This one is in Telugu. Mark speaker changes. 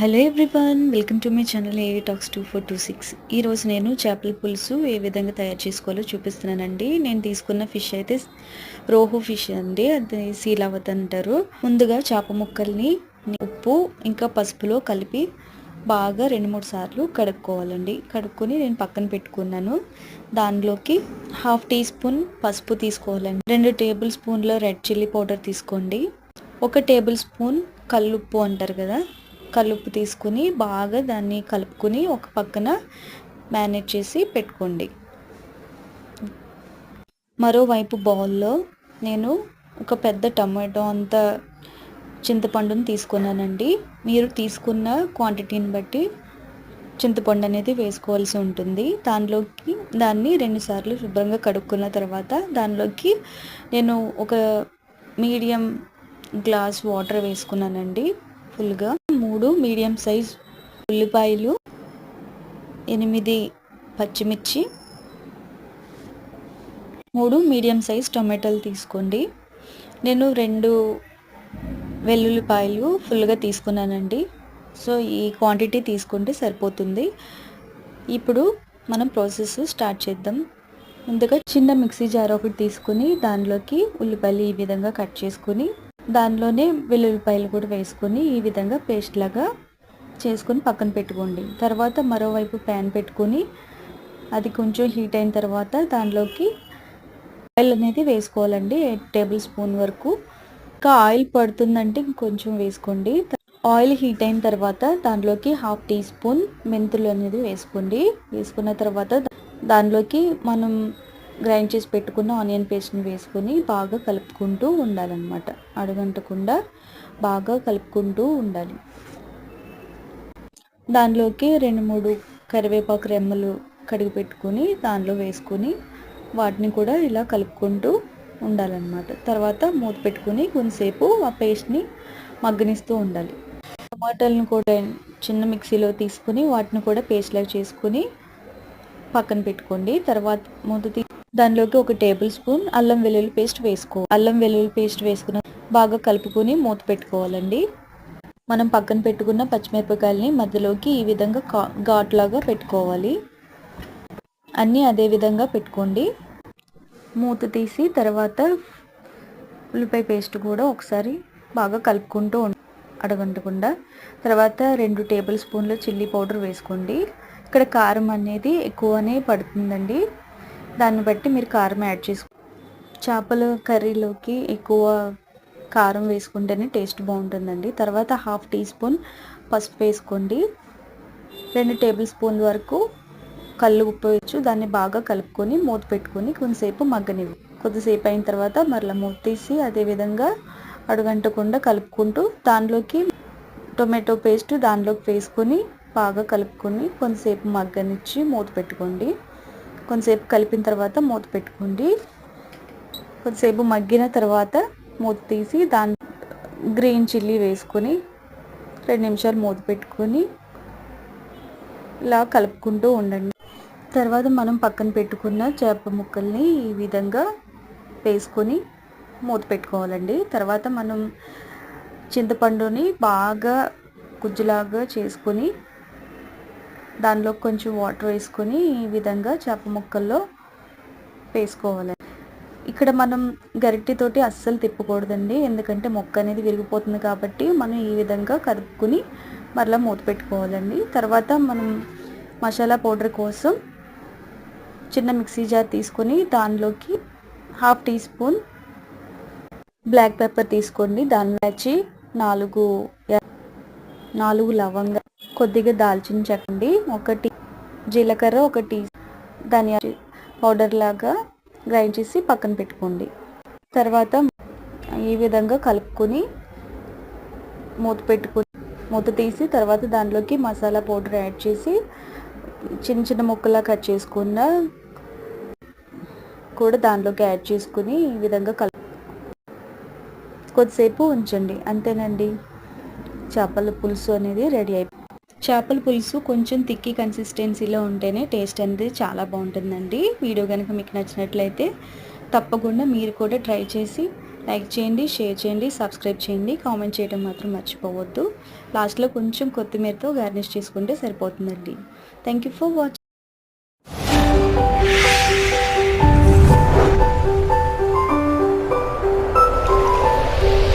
Speaker 1: Hello everyone welcome to my channel A talks two four two six ఈరోజు నేను చేపల పులుసు ఏ విధంగా తయారు చేసుకోవాలో చూపిస్తున్నానండి. నేను తీసుకున్న ఫిష్ అయితే రోహు ఫిష్ అండి. అది సీలావత్ అంటారు. ముందుగా చేప ముక్కల్ని ఉప్పు ఇంకా పసుపులో కలిపి బాగా రెండు మూడు సార్లు కడుక్కోవాలండి. కడుక్కొని నేను పక్కన పెట్టుకున్నాను. దానిలోకి హాఫ్ టీ స్పూన్ పసుపు తీసుకోవాలండి. రెండు టేబుల్ స్పూన్ల రెడ్ చిల్లీ పౌడర్ తీసుకోండి. ఒక టేబుల్ స్పూన్ కల్లుప్పు అంటారు కదా కలుపు తీసుకుని బాగా దాన్ని కలుపుకొని ఒక పక్కన మేనేజ్ చేసి పెట్టుకోండి. మరోవైపు బౌల్లో నేను ఒక పెద్ద టమాటో అంత చింతపండుని తీసుకున్నానండి. మీరు తీసుకున్న క్వాంటిటీని బట్టి చింతపండు అనేది వేసుకోవాల్సి ఉంటుంది. దానిలోకి దాన్ని రెండుసార్లు శుభ్రంగా కడుక్కున్న తర్వాత దానిలోకి నేను ఒక మీడియం గ్లాస్ వాటర్ వేసుకున్నానండి. ఫుల్గా మూడు మీడియం సైజ్ ఉల్లిపాయలు ఎనిమిది పచ్చిమిర్చి మూడు మీడియం సైజ్ టొమాటోలు తీసుకోండి. నేను రెండు వెల్లుల్లిపాయలు ఫుల్గా తీసుకున్నానండి. సో ఈ క్వాంటిటీ తీసుకుంటే సరిపోతుంది. ఇప్పుడు మనం ప్రాసెస్ స్టార్ట్ చేద్దాం. ముందుగా చిన్న మిక్సీ జార్ ఒకటి తీసుకుని దానిలోకి ఉల్లిపాయలు ఈ విధంగా కట్ చేసుకుని దానిలోనే వెల్లుల్లిపాయలు కూడా వేసుకొని ఈ విధంగా పేస్ట్ లాగా చేసుకొని పక్కన పెట్టుకోండి. తర్వాత మరోవైపు ప్యాన్ పెట్టుకొని అది కొంచెం హీట్ అయిన తర్వాత దానిలోకి ఆయిల్ అనేది వేసుకోవాలండి. ఎయిట్ టేబుల్ స్పూన్ వరకు. ఇంకా ఆయిల్ పడుతుందంటే ఇంకొంచెం వేసుకోండి. ఆయిల్ హీట్ అయిన తర్వాత దాంట్లోకి హాఫ్ టీ స్పూన్ మెంతులు అనేది వేసుకోండి. వేసుకున్న తర్వాత దానిలోకి మనం గ్రైండ్ చేసి పెట్టుకున్న ఆనియన్ పేస్ట్ని వేసుకొని బాగా కలుపుకుంటూ ఉండాలన్నమాట. అడుగంటకుండా బాగా కలుపుకుంటూ ఉండాలి. దానిలోకి రెండు మూడు కరివేపాకు రెమ్మలు కడిగి పెట్టుకొని దానిలో వేసుకొని వాటిని కూడా ఇలా కలుపుకుంటూ ఉండాలన్నమాట. తర్వాత మూత పెట్టుకుని కొంతసేపు ఆ పేస్ట్ని మగ్గనిస్తూ ఉండాలి. టమాటాలను కూడా చిన్న మిక్సీలో తీసుకుని వాటిని కూడా పేస్ట్లా చేసుకుని పక్కన పెట్టుకోండి. తర్వాత మూత దానిలోకి ఒక టేబుల్ స్పూన్ అల్లం వెల్లుల్లి పేస్ట్ వేసుకో. అల్లం వెల్లుల్లి పేస్ట్ వేసుకున్న బాగా కలుపుకొని మూత పెట్టుకోవాలండి. మనం పక్కన పెట్టుకున్న పచ్చిమిరపకాయలని మధ్యలోకి ఈ విధంగా ఘాట్ లాగా పెట్టుకోవాలి. అన్నీ అదే విధంగా పెట్టుకోండి. మూత తీసి తర్వాత ఉల్లిపాయ పేస్ట్ కూడా ఒకసారి బాగా కలుపుకుంటూ అడగంటకుండా. తర్వాత రెండు టేబుల్ స్పూన్లు చిల్లీ పౌడర్ వేసుకోండి. ఇక్కడ కారం అనేది ఎక్కువనే పడుతుందండి. దాన్ని బట్టి మీరు కారం యాడ్ చేసుకో చేపల కర్రీలోకి ఎక్కువ కారం వేసుకుంటేనే టేస్ట్ బాగుంటుందండి. తర్వాత హాఫ్ టీ స్పూన్ పసుపు వేసుకోండి. రెండు టేబుల్ స్పూన్ వరకు కళ్ళు ఉప్పవచ్చు దాన్ని బాగా కలుపుకొని మూత పెట్టుకొని కొంతసేపు మగ్గనివ్వు కొద్దిసేపు అయిన తర్వాత మరలా మూత తీసి అదేవిధంగా అడుగంటకుండా కలుపుకుంటూ దానిలోకి టొమాటో పేస్ట్ దానిలోకి వేసుకొని బాగా కలుపుకొని కొంతసేపు మగ్గనిచ్చి మూత పెట్టుకోండి. కొంతసేపు కలిపిన తర్వాత మూత పెట్టుకోండి. కొద్దిసేపు మగ్గిన తర్వాత మూత తీసి దాని గ్రీన్ చిల్లీ వేసుకొని రెండు నిమిషాలు మూత పెట్టుకొని ఇలా కలుపుకుంటూ ఉండండి. తర్వాత మనం పక్కన పెట్టుకున్న చేప ముక్కల్ని ఈ విధంగా వేసుకొని మూత పెట్టుకోవాలండి. తర్వాత మనం చింతపండుని బాగా గుజ్జులాగా చేసుకొని దానిలో కొంచెం వాటర్ వేసుకొని ఈ విధంగా చేప ముక్కల్లో వేసుకోవాలి. ఇక్కడ మనం గరిటెతోటి అస్సలు తిప్పకూడదండి. ఎందుకంటే మొక్క అనేది విరిగిపోతుంది కాబట్టి మనం ఈ విధంగా కదుపుకుని మరలా మూత పెట్టుకోవాలండి. తర్వాత మనం మసాలా పౌడర్ కోసం చిన్న మిక్సీ జార్ తీసుకొని దానిలోకి half teaspoon black pepper తీసుకోండి. దానిలో వచ్చి నాలుగు నాలుగు లవంగా కొద్దిగా దాల్చిన చెక్కండి ఒకటి జీలకర్ర ఒక టీ ధనియా పౌడర్ లాగా గ్రైండ్ చేసి పక్కన పెట్టుకోండి. తర్వాత ఈ విధంగా కలుపుకొని మూత పెట్టుకుని మూత తీసి తర్వాత దానిలోకి మసాలా పౌడర్ యాడ్ చేసి చిన్న చిన్న ముక్కలా కట్ చేసుకున్న కూడా దానిలోకి యాడ్ చేసుకుని ఈ విధంగా కలు కొద్దిసేపు ఉంచండి. అంతేనండి. చేపల పులుసు అనేది రెడీ అయిపోయింది చేపల పులుసు కొంచెం తిక్కి కన్సిస్టెన్సీలో ఉంటేనే టేస్ట్ అనేది చాలా బాగుంటుందండి. వీడియో కనుక మీకు నచ్చినట్లయితే తప్పకుండా మీరు కూడా ట్రై చేసి లైక్ చేయండి షేర్ చేయండి సబ్స్క్రైబ్ చేయండి. కామెంట్ చేయడం మాత్రం మర్చిపోవద్దు. లాస్ట్లో కొంచెం కొత్తిమీరతో గార్నిష్ చేసుకుంటే సరిపోతుందండి. Thank you for watching